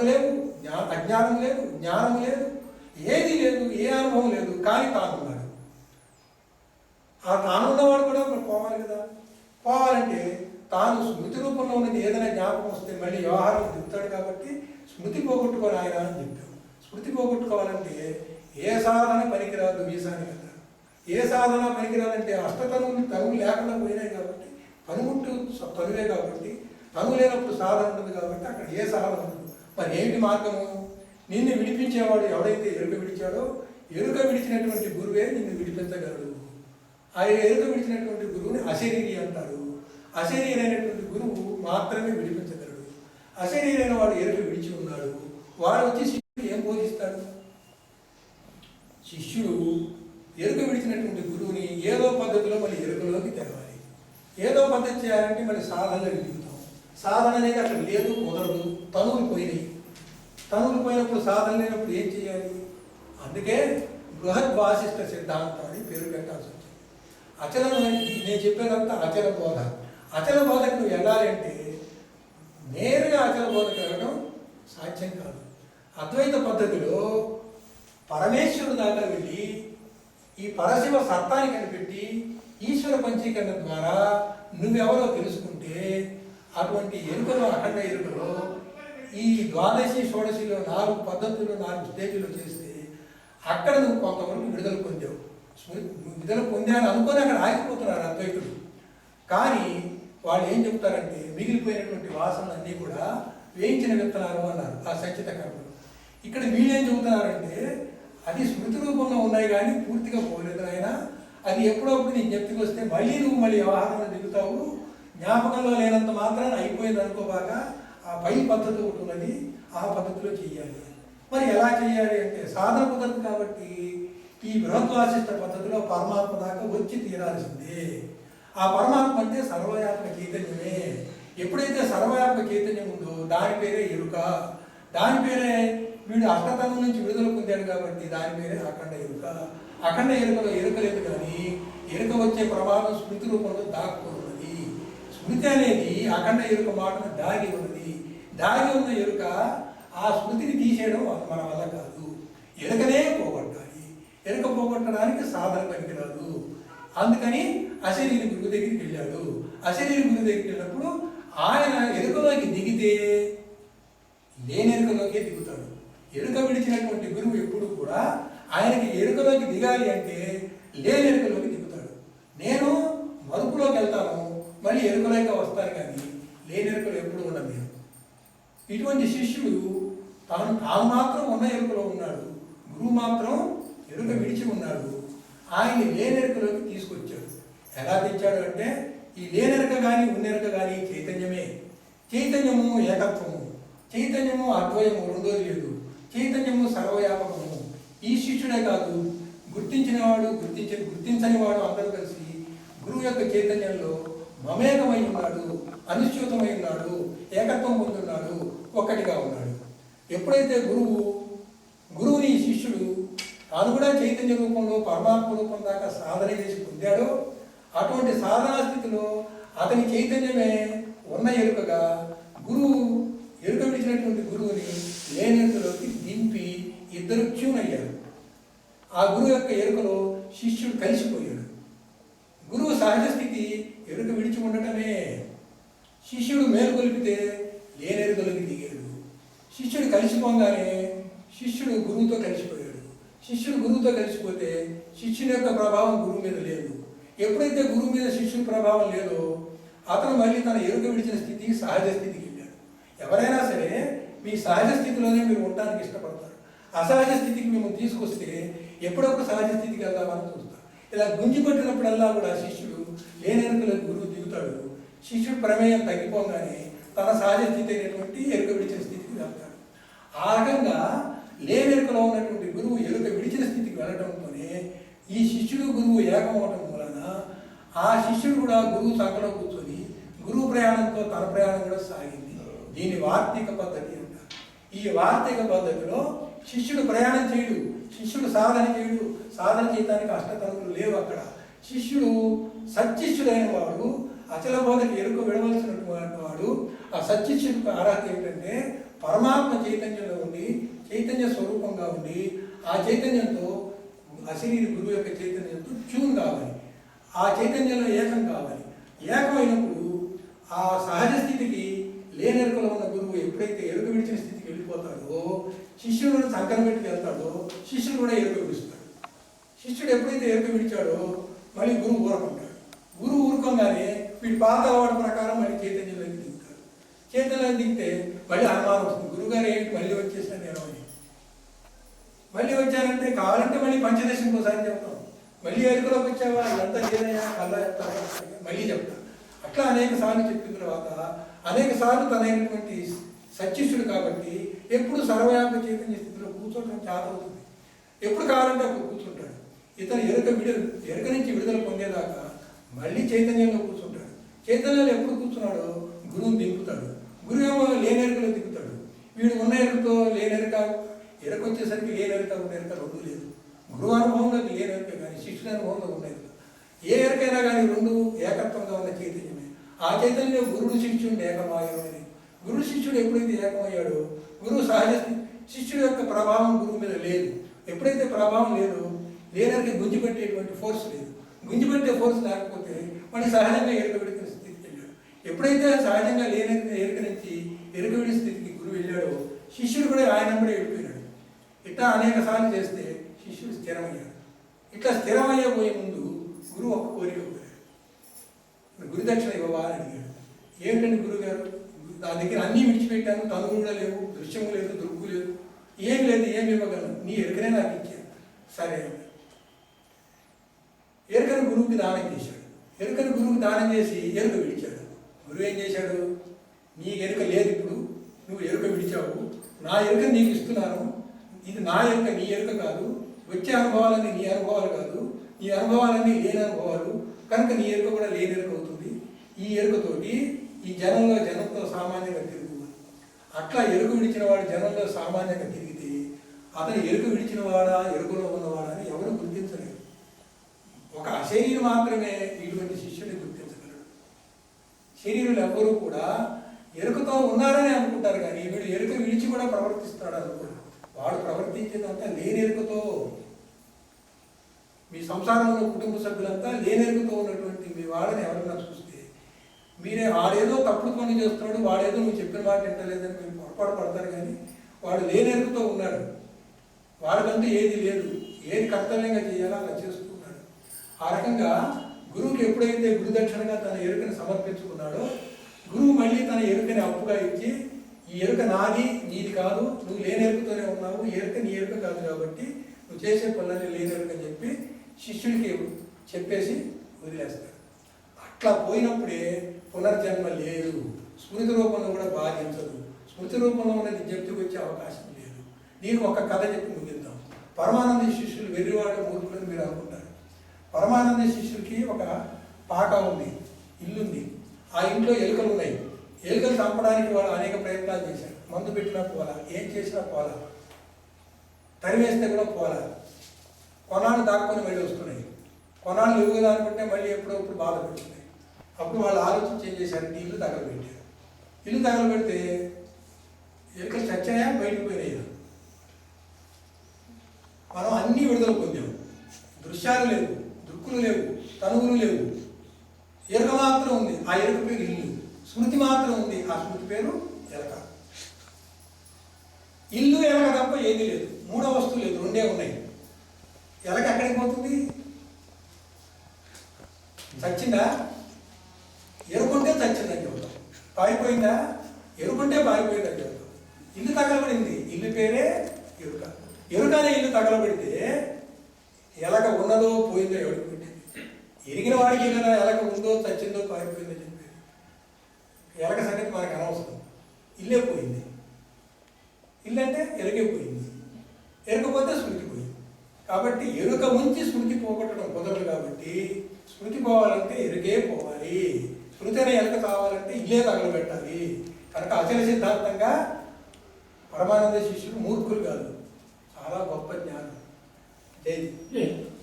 జ్ఞానము లేవు అజ్ఞానం లేదు జ్ఞానం లేదు ఏది లేదు ఏ అనుభవం లేదు కానీ తానున్నాడు. ఆ తానున్నవాడు కూడా పోవాలి కదా. పోవాలంటే తాను స్మృతి రూపంలో ఉన్నది ఏదైనా జ్ఞాపకం వస్తే మళ్ళీ వ్యవహారం చెప్తాడు కాబట్టి స్మృతి పోగొట్టుకొని ఆయన అని చెప్పాం స్మృతి పోగొట్టుకోవాలంటే ఏ సాధన పనికిరాదు వీసాని కదా. ఏ సాధన పనికిరాదంటే అష్టతనువులు తనువు లేకుండా పోయినాయి కాబట్టి పనిముట్టు తనువే కాబట్టి తనువు లేనప్పుడు సాధన ఉంటుంది కాబట్టి అక్కడ ఏ సాధన మరి ఏమిటి మార్గము? నిన్ను విడిపించేవాడు ఎవడైతే ఎరుక విడిచాడో ఎరుక విడిచినటువంటి గురువే నిన్ను విడిపించగలడు. ఆ ఎరుక విడిచినటువంటి గురువుని అశరీరి అంటారు. అశరీరైనటువంటి అయినటువంటి గురువు మాత్రమే విడిపించగలడు. అశరీరైన వాడు ఎరుక విడిచి ఉన్నాడు. వాడు వచ్చి శిష్యుడు ఏం బోధిస్తాడు? శిష్యుడు ఎరుక విడిచినటువంటి గురువుని ఏదో పద్ధతిలో మళ్ళీ ఎరుకలోకి తెరవాలి. ఏదో పద్ధతి చేయాలంటే మళ్ళీ సాధనలు సాధన అనేది అక్కడ లేదు కుదరదు. తనువులు పోయినాయి. తనువులు పోయినప్పుడు సాధన లేనప్పుడు ఏం చేయాలి? అందుకే బృహద్వాసిష్ట సిద్ధాంతం అని పేరు పెట్టాల్సి వచ్చింది. అచల నేను చెప్పేదంతా అచల బోధ. అచల బోధకు నువ్వు నేరుగా అచల బోధకు వెళ్ళడం సాధ్యం కాదు. అద్వైత పద్ధతిలో పరమేశ్వరుడు దాకా వెళ్ళి ఈ పరశివ సత్తాన్ని కనిపెట్టి ఈశ్వర పంచీకరణ ద్వారా నువ్వెవరో తెలుసుకుంటే అటువంటి ఎరుకలో అఖండ ఎరుకలో ఈ ద్వాదశి షోడశిలో నాలుగు పద్ధతులు నాలుగు స్టేజీలు చేస్తే అక్కడ నువ్వు కొంతవరకు విడుదల పొందావు. స్మృతి విడుదల పొందాను అనుకొని అక్కడ ఆగిపోతున్నారు అద్వైతుడు కానీ వాళ్ళు ఏం చెప్తారంటే మిగిలిపోయినటువంటి వాసనలన్నీ కూడా వేయించిన విత్తనాలు అన్నారు ఆ సంచిత కర్మలు ఇక్కడ వీళ్ళేం చెబుతున్నారంటే అది స్మృతి రూపంలో ఉన్నాయి కానీ పూర్తిగా పోలేదు ఆయన అది ఎప్పుడప్పుడు నీ జ్ఞప్తికి వస్తే మళ్ళీ నువ్వు మళ్ళీ వ్యవహారంలో దిగుతావు. జ్ఞాపకంలో లేనంత మాత్రాన అయిపోయింది అనుకోబాక ఆ పై పద్ధతి ఒకటి ఉన్నది ఆ పద్ధతిలో చెయ్యాలి. మరి ఎలా చేయాలి అంటే సాధన కుదరదు కాబట్టి ఈ బృహద్వాసిష్ట పద్ధతిలో పరమాత్మ దాకా వచ్చి తీరాల్సిందే. ఆ పరమాత్మ అంటే సర్వవ్యాపక చైతన్యమే. ఎప్పుడైతే సర్వవ్యాపక చైతన్యం ఉందో దాని పేరే ఎరుక. దాని పేరే వీడు అష్టతనం నుంచి విడుదల పొందాడు కాబట్టి దాని పేరే అఖండ ఎరుక. అఖండ ఎరుకలో ఎరుక లేదు కానీ ఎరుక వచ్చే ప్రమాదం స్మృతి రూపంలో దాక్కుంది స్మృతి అనేది అఖండ ఎరుక మాటను దాగి ఉన్నది. దాగి ఉన్న ఎరుక ఆ స్మృతిని తీసేయడం మన వల్ల కాదు. ఎరుకనే పోగొట్టాలి. ఎరుక పోగొట్టడానికి సాధన పనికిరాదు. అందుకని అశరీరి గురువు దగ్గరికి వెళ్ళాడు. అశరీరి గురువు దగ్గరికి వెళ్ళినప్పుడు ఆయన ఎరుకలోకి దిగితే లేని ఎరుకలోకే దిగుతాడు. ఎరుక విడిచినటువంటి గురువు ఎప్పుడు కూడా ఆయనకి ఎరుకలోకి దిగాలి అంటే లేని ఎరుకలోకి దిగుతాడు నేను మరుపులోకి వెళ్తాను కానీ ఎరుకలేక వస్తారు కానీ లేని ఎరుకలు ఎప్పుడు ఉండదు ఇటువంటి శిష్యుడు తాను తాను మాత్రం ఉన్న ఎరుకలో ఉన్నాడు. గురువు మాత్రం ఎరుక విడిచి ఉన్నాడు. ఆయన లేనెరుకలోకి తీసుకొచ్చాడు. ఎలా తెచ్చాడు అంటే ఈ లేనెరక కానీ ఉన్నెరక కానీ చైతన్యమే. చైతన్యము ఏకత్వము. చైతన్యము అద్వయము రెండోది లేదు చైతన్యము సర్వవ్యాపకము. ఈ శిష్యుడే కాదు. గుర్తించినవాడు గుర్తించని గుర్తించని వాడు అందరూ కలిసి గురువు యొక్క చైతన్యంలో మమేకమై ఉన్నాడు అనుశ్యూతమై ఉన్నాడు ఏకత్వం పొందున్నాడు ఒక్కటిగా ఉన్నాడు. ఎప్పుడైతే గురువు గురువుని శిష్యుడు తాను కూడా చైతన్య రూపంలో పరమాత్మ రూపం దాకా సాధన చేసి పొందాడో అటువంటి సాధనా స్థితిలో అతని చైతన్యమే ఉన్న ఎరుకగా గురువు ఎరుక విడిచినటువంటి గురువుని లేనెరుకలోకి దింపి ఇద్దరు క్యూనయ్యారు ఆ గురువు యొక్క ఎరుకలో శిష్యుడు కలిసిపోయాడు. గురువు సహజ స్థితి ఎరుక విడిచి ఉండటమే. శిష్యుడు మేలుకొలిపితే లేనెరుకలోకి దిగాడు. శిష్యుడు కలిసిపోగానే శిష్యుడు గురువుతో కలిసిపోయాడు. శిష్యుడు గురువుతో కలిసిపోతే శిష్యుని యొక్క ప్రభావం గురువు మీద లేదు. ఎప్పుడైతే గురువు మీద శిష్యుని ప్రభావం లేదో అతను మళ్ళీ తన ఎరుక విడిచిన స్థితికి సహజ స్థితికి వెళ్ళాడు. ఎవరైనా సరే మీ సహజ స్థితిలోనే మీరు ఉండడానికి ఇష్టపడతారు. అసహజ స్థితికి మేము తీసుకొస్తే ఎప్పుడప్పుడు సహజ స్థితికి వెళ్దామని చూస్తారు. ఇలా గుంజి పట్టినప్పుడల్లా కూడా శిష్యుడు లేని లేనెరుకలో గురువు దిగుతాడు. శిష్యుడు ప్రమేయం తగ్గిపోగానే తన సహజ స్థితి అయినటువంటి ఎరుక విడిచిన స్థితికి వెళ్తాడు. ఆ రకంగా లేనెరుకలో ఉన్నటువంటి గురువు ఎరుక విడిచిన స్థితికి వెళ్ళడంతోనే ఈ శిష్యుడు గురువు ఏకమవటం వలన ఆ శిష్యుడు కూడా గురువు సంకలో కూర్చొని గురువు ప్రయాణంతో తన ప్రయాణం కూడా సాగింది. దీని వార్తీక పద్ధతి అంటారు ఈ వార్తీక పద్ధతిలో శిష్యుడు ప్రయాణం చేయడు. శిష్యుడు సాధన చేయడు. సాధన చేయడానికి అష్టతరువులు లేవు అక్కడ. శిష్యుడు సత్యశుడైన వాడు అచల బోధకి ఎరుక విడవలసినటువంటి వాడు. ఆ సత్శిష్యుడికి ఆరాధ ఏమిటంటే పరమాత్మ చైతన్యంలో ఉండి చైతన్య స్వరూపంగా ఉండి ఆ చైతన్యంతో అశరీరి గురువు యొక్క చైతన్యంతో ట్యూన్ కావాలి. ఆ చైతన్యంలో ఏకం కావాలి. ఏకమైనప్పుడు ఆ సహజ స్థితికి లేనెరుకలో ఉన్న గురువు ఎప్పుడైతే ఎరుక విడిచిన స్థితికి వెళ్ళిపోతాడో శిష్యుడు సంకరం పెట్టి వెళ్తాడో శిష్యుడు కూడా ఎరుక విడుస్తాడు. శిష్యుడు ఎప్పుడైతే ఎరుక విడిచాడో మళ్ళీ గురువు ఊరకుంటాడు. గురువు ఊరుకోగానే వీడి పాత అలవాటు ప్రకారం మళ్ళీ చైతన్యంలోకి దిగుతాడు. చైతన్యంలోకి దిగితే మళ్ళీ అనుమానం వస్తుంది. గురుగారు ఏంటి? మళ్ళీ వచ్చేసాను నేను అని. మళ్ళీ వచ్చానంటే కావాలంటే మళ్ళీ పంచదశం ఒకసారి చెప్తాం. మళ్ళీ ఎరుకలోకి వచ్చావా? ఇదంతా లేదయ్యా? కల్లా చెప్తావా మళ్ళీ చెప్తా. అట్లా అనేక సార్లు చెప్పిన తర్వాత అనేక సార్లు తనైనటువంటి సత్యశుడు కాబట్టి ఎప్పుడు సర్వయాప చైతన్య స్థితిలో కూర్చోవడం చాలా అవుతుంది ఎప్పుడు కావాలంటే అప్పుడు కూర్చుంటాడు. ఇతను ఎరుక విడుదల ఎరుక నుంచి మళ్ళీ చైతన్యంలో కూర్చుంటాడు. చైతన్యంలో ఎప్పుడు కూర్చున్నాడో? గురువుని దింపుతాడు. గురువు ఏమో లేనెరుకలో దింపుతాడు. వీడు ఉన్న ఎరుకతో లేనెరక ఎరుక వచ్చేసరికి ఉన్న ఎరుక రెండు లేదు. గురువు అనుభవంలో లేనెరక కానీ శిష్యుల అనుభవంలో ఉన్న ఏ ఎరుకైనా కానీ రెండు ఏకత్వంగా ఉన్న చైతన్యమే. ఆ చైతన్యం గురుడు శిష్యుడు ఏకమాయమని గురుడు శిష్యుడు ఎప్పుడైతే ఏకమయ్యాడో గురువు సహజ శిష్యుడు యొక్క ప్రభావం గురువు మీద లేదు. ఎప్పుడైతే ప్రభావం లేదు లేనరికి గుంజిపెట్టేటువంటి ఫోర్స్ లేదు. గుంజిపెట్టే ఫోర్స్ లేకపోతే మళ్ళీ సహజంగా ఎరుక స్థితికి వెళ్ళాడు. ఎప్పుడైతే సహజంగా లేని ఎరుక నుంచి ఎరుక స్థితికి గురువు వెళ్ళాడో శిష్యుడు కూడా ఆయన కూడా వెళ్ళిపోయినాడు ఇట్లా అనేక సార్లు చేస్తే శిష్యుడు స్థిరమయ్యాడు. ఇట్లా స్థిరమయ్యే పోయే ముందు గురువు ఒక కోరిక కోరాడు. గురుదక్షిణ ఇవ్వవా అని అడిగాడు. ఏమిటండి గురుగారు? నా దగ్గర అన్నీ విడిచిపెట్టాను. తనువు కూడా లేవు దృశ్యము లేదు దృక్కు లేదు. ఏం లేదు ఏం ఇవ్వగలను? నీ ఎరుకనే నాకు ఇచ్చాను సరే గురువుకి దానం చేశాడు. ఎరుకను గురువుకి దానం చేసి ఎరుక విడిచాడు. గురువు ఏం చేశాడు? నీ ఎరుక లేదు ఇప్పుడు నువ్వు ఎరుక విడిచావు. నా ఎరుక నీకు ఇస్తున్నాను. ఇది నా ఎరుక నీ ఎరుక కాదు. వచ్చే అనుభవాలన్నీ నీ అనుభవాలు కాదు. నీ అనుభవాలన్నీ లేని అనుభవాలు. కనుక నీ ఎరుక కూడా లేని ఎరుక అవుతుంది. ఈ ఎరుకతోటి ఈ జనంలో జనంతో సామాన్యంగా తిరుగు అట్లా ఎరుక విడిచిన వాడు జనంలో సామాన్యంగా తిరిగితే అతను ఎరుక విడిచిన వాడా ఎరుకలో ఉన్నవాడా అని ఎవరు గుర్తి ఒక అశరీరం మాత్రమే ఇటువంటి శిష్యుని గుర్తించగలడు. శరీరులు ఎవ్వరూ కూడా ఎరుకతో ఉన్నారని అనుకుంటారు కానీ వీడు ఎరుక విడిచి కూడా ప్రవర్తిస్తాడు అనుకోడు వాడు ప్రవర్తించేదంతా లేని ఎరుకతో మీ సంసారంలో కుటుంబ సభ్యులంతా లేని ఎరుకతో ఉన్నటువంటి మీ వాళ్ళని ఎవరైనా చూస్తే మీరే వాడేదో తప్పుడు పని చేస్తున్నాడు వాడేదో నువ్వు చెప్పిన మాట వింటలేదని మీరు పొరపాటు పడతారు కానీ వాడు లేని ఎరుకతో ఉన్నాడు. వాడికంటూ ఏది లేదు. ఏది కర్తవ్యంగా చేయాలో అలా చేస్తున్నాడు. ఆ రకంగా గురువుకి ఎప్పుడైతే గురుదక్షిణగా తన ఎరుకను సమర్పించుకున్నాడో గురువు మళ్ళీ తన ఎరుకని అప్పుగా ఇచ్చి ఈ ఎరుక నాది నీది కాదు నువ్వు లేని ఎరుకతోనే ఉన్నావు ఎరుక నీ ఎరుక కాదు కాబట్టి నువ్వు చేసే పనులన్నీ లేని ఎరుక అని చెప్పి శిష్యుడికి చెప్పేసి వదిలేస్తాడు. అట్లా పోయినప్పుడే పునర్జన్మ లేదు. స్మృతి రూపంలో కూడా బాధించదు. స్మృతి రూపంలో ఉన్నది జప్తికి వచ్చే అవకాశం లేదు. నీకు ఒక కథ చెప్పి ముగిద్దాం పరమానంద శిష్యులు వెర్రివాడ మూర్ఖులని మీరు అనుకుంటారు. పరమానంద శిష్యుడికి ఒక పాక ఉంది ఇల్లుంది. ఆ ఇంట్లో ఎలుకలు ఉన్నాయి ఎలుకలు చంపడానికి వాళ్ళు అనేక ప్రయత్నాలు చేశారు మందు పెట్టినా పోలా ఏం చేసినా పోలా తరివేస్తే కూడా పోలా కొనాలు దాక్కొని మళ్ళీ వస్తున్నాయి. కొనాలు లేవు అనుకుంటే మళ్ళీ ఎప్పుడో ఇప్పుడు బాధ పెడుతున్నాయి. అప్పుడు వాళ్ళు ఆలోచించి ఏం చేశారంటే ఇల్లు తగలబెట్టారు. ఇల్లు తగలబెడితే ఎలుకలు చచ్చాయా? బయటకు పోయినాయా? మనం అన్నీ విడుదల పొందాం. దృశ్యాలు లేవు. దృక్కులు లేవు తనువులు లేవు. ఎరుక మాత్రం ఉంది ఆ ఎరుక పేరు ఇల్లు. స్మృతి మాత్రం ఉంది ఆ స్మృతి పేరు ఎలక. ఇల్లు ఎలక తప్ప ఏది లేదు. మూడో వస్తువు లేదు రెండే ఉన్నాయి. ఎలక ఎక్కడికి పోతుంది? చచ్చిందా? ఎరుకుంటే చచ్చిందని చెబుతాం. పారిపోయిందా? ఎరుకుంటే పారిపోయిందని చెబుతాం. ఇల్లు తగలబడింది. ఇల్లు పేరే ఎరుక. ఎరుకనే ఇల్లు తగలబడితే ఎలక ఉన్నదో పోయిందో ఎవరికి ఎరిగిన వాడికి ఏదైనా ఎలక ఉందో చచ్చిందో పారిపోయిందో చెప్పి ఎలక సంగతి మనకు అనవసరం. ఇల్లే పోయింది. ఇల్లు అంటే ఎరుగే పోయింది. ఎరకపోతే స్మృతి పోయింది. కాబట్టి ఎరుక ఉంచి స్మృతి పోగొట్టడం కుదరదు కాబట్టి స్మృతి పోవాలంటే ఎరుగే పోవాలి. స్మృతి అనే ఎలక కావాలంటే ఇల్లే తగలబెట్టాలి. కనుక అచల సిద్ధాంతంగా పరమానంద శిష్యుడు మూర్ఖులు కాదు. చాలా గొప్ప జ్ఞానం. え、ね。